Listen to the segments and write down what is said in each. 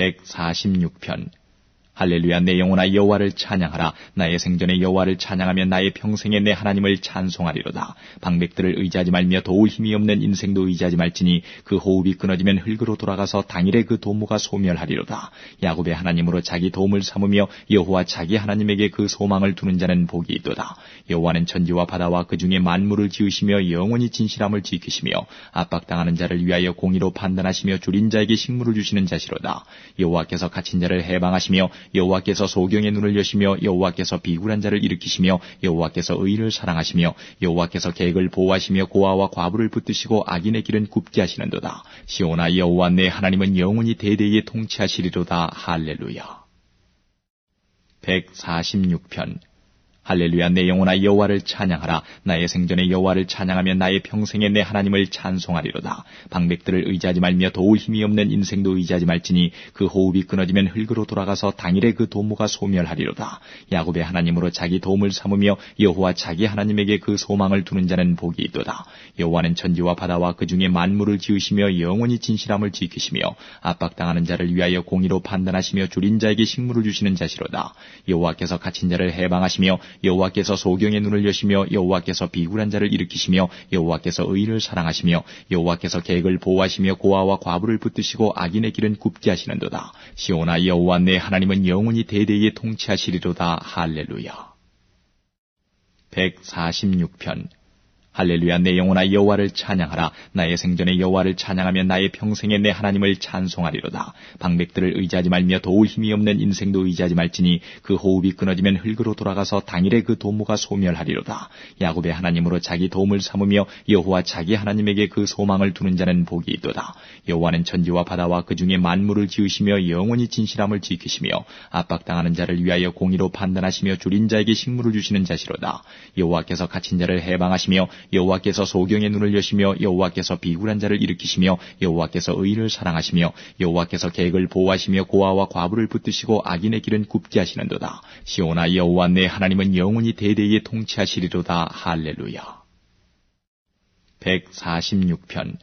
146편 할렐루야 내 영혼아 여호와를 찬양하라. 나의 생전에 여호와를 찬양하며 나의 평생에 내 하나님을 찬송하리로다. 방백들을 의지하지 말며 도울 힘이 없는 인생도 의지하지 말지니 그 호흡이 끊어지면 흙으로 돌아가서 당일에 그 도무가 소멸하리로다. 야곱의 하나님으로 자기 도움을 삼으며 여호와 자기 하나님에게 그 소망을 두는 자는 복이 있도다. 여호와는 천지와 바다와 그 중에 만물을 지으시며 영원히 진실함을 지키시며 압박당하는 자를 위하여 공의로 판단하시며 줄인 자에게 식물을 주시는 자시로다. 여호와께서 갇힌 자를 해방하시며 여호와께서 소경의 눈을 여시며 여호와께서 비굴한 자를 일으키시며 여호와께서 의를 사랑하시며 여호와께서 계획을 보호하시며 고아와 과부를 붙드시고 악인의 길은 굽게 하시는도다. 시오나 여호와 내 하나님은 영원히 대대에 통치하시리로다. 할렐루야. 146편 할렐루야 내 영혼아 여호와를 찬양하라. 나의 생전에 여호와를 찬양하며 나의 평생에 내 하나님을 찬송하리로다. 방백들을 의지하지 말며 도울 힘이 없는 인생도 의지하지 말지니 그 호흡이 끊어지면 흙으로 돌아가서 당일에 그 도무가 소멸하리로다. 야곱의 하나님으로 자기 도움을 삼으며 여호와 자기 하나님에게 그 소망을 두는 자는 복이 있도다. 여호와는 천지와 바다와 그 중에 만물을 지으시며 영원히 진실함을 지키시며 압박당하는 자를 위하여 공의로 판단하시며 줄인 자에게 식물을 주시는 자시로다. 여호와께서 갇힌 자를 해방하시며 여호와께서 소경의 눈을 여시며 여호와께서 비굴한 자를 일으키시며 여호와께서 의를 사랑하시며 여호와께서 계획을 보호하시며 고아와 과부를 붙드시고 악인의 길은 굽게 하시는도다. 시오나 여호와 내 하나님은 영원히 대대에 통치하시리로다. 할렐루야. 146편 할렐루야 내 영혼아 여호와를 찬양하라. 나의 생전에 여호와를 찬양하며 나의 평생에 내 하나님을 찬송하리로다. 방백들을 의지하지 말며 도울 힘이 없는 인생도 의지하지 말지니 그 호흡이 끊어지면 흙으로 돌아가서 당일에 그 도무가 소멸하리로다. 야곱의 하나님으로 자기 도움을 삼으며 여호와 자기 하나님에게 그 소망을 두는 자는 복이 있도다. 여호와는 천지와 바다와 그 중에 만물을 지으시며 영원히 진실함을 지키시며 압박당하는 자를 위하여 공의로 판단하시며 줄인 자에게 식물을 주시는 자시로다. 여호와께서 갇힌 자를 해방하시며 여호와께서 소경의 눈을 여시며 여호와께서 비굴한 자를 일으키시며 여호와께서 의를 사랑하시며 여호와께서 계획을 보호하시며 고아와 과부를 붙드시고 악인의 길은 굽게 하시는도다. 시오나 여호와 내 하나님은 영원히 대대에 통치하시리로다. 할렐루야. 146편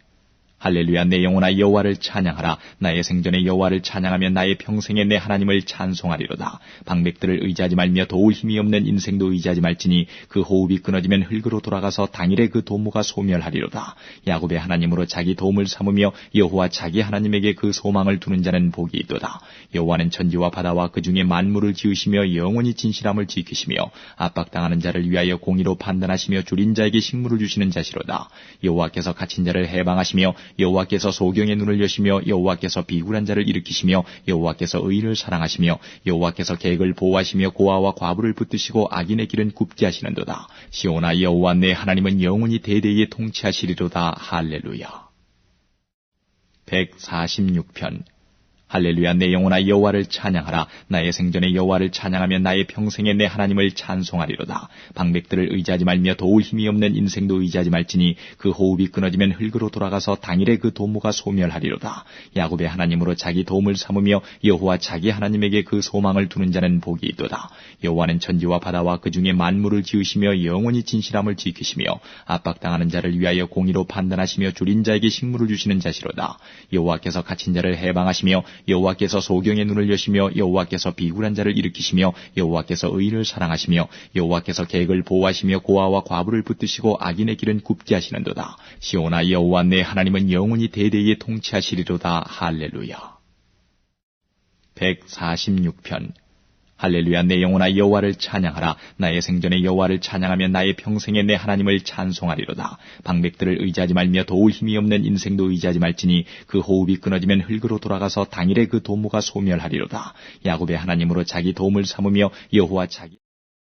할렐루야 내 영혼아 여호와를 찬양하라. 나의 생전에 여호와를 찬양하며 나의 평생에 내 하나님을 찬송하리로다. 방백들을 의지하지 말며 도울 힘이 없는 인생도 의지하지 말지니 그 호흡이 끊어지면 흙으로 돌아가서 당일에 그 도무가 소멸하리로다. 야곱의 하나님으로 자기 도움을 삼으며 여호와 자기 하나님에게 그 소망을 두는 자는 복이 있도다. 여호와는 천지와 바다와 그 중에 만물을 지으시며 영원히 진실함을 지키시며 압박당하는 자를 위하여 공의로 판단하시며 줄인 자에게 식물을 주시는 자시로다. 여호와께서 갇힌 자를 해방하시며 여호와께서 소경의 눈을 여시며 여호와께서 비굴한 자를 일으키시며 여호와께서 의를 사랑하시며 여호와께서 계획을 보호하시며 고아와 과부를 붙드시고 악인의 길은 굽게 하시는도다. 시오나 여호와 내 하나님은 영원히 대대에 통치하시리로다. 할렐루야. 146편 할렐루야 내 영혼아 여호와를 찬양하라. 나의 생전에 여호와를 찬양하며 나의 평생에 내 하나님을 찬송하리로다. 방백들을 의지하지 말며 도울 힘이 없는 인생도 의지하지 말지니 그 호흡이 끊어지면 흙으로 돌아가서 당일에 그 도무가 소멸하리로다. 야곱의 하나님으로 자기 도움을 삼으며 여호와 자기 하나님에게 그 소망을 두는 자는 복이 있도다. 여호와는 천지와 바다와 그 중에 만물을 지으시며 영원히 진실함을 지키시며 압박당하는 자를 위하여 공의로 판단하시며 줄인 자에게 식물을 주시는 자시로다. 여호와께서 갇힌 자를 해방하시며 여호와께서 소경의 눈을 여시며 여호와께서 비굴한 자를 일으키시며 여호와께서 의를 사랑하시며 여호와께서 계획을 보호하시며 고아와 과부를 붙드시고 악인의 길은 굽게 하시는도다. 시오나 여호와 내 하나님은 영원히 대대에 통치하시리로다. 할렐루야. 146편 할렐루야 내 영혼아 여호와를 찬양하라. 나의 생전에 여호와를 찬양하며 나의 평생에 내 하나님을 찬송하리로다. 방백들을 의지하지 말며 도울 힘이 없는 인생도 의지하지 말지니 그 호흡이 끊어지면 흙으로 돌아가서 당일에 그 도무가 소멸하리로다. 야곱의 하나님으로 자기 도움을 삼으며 여호와 자기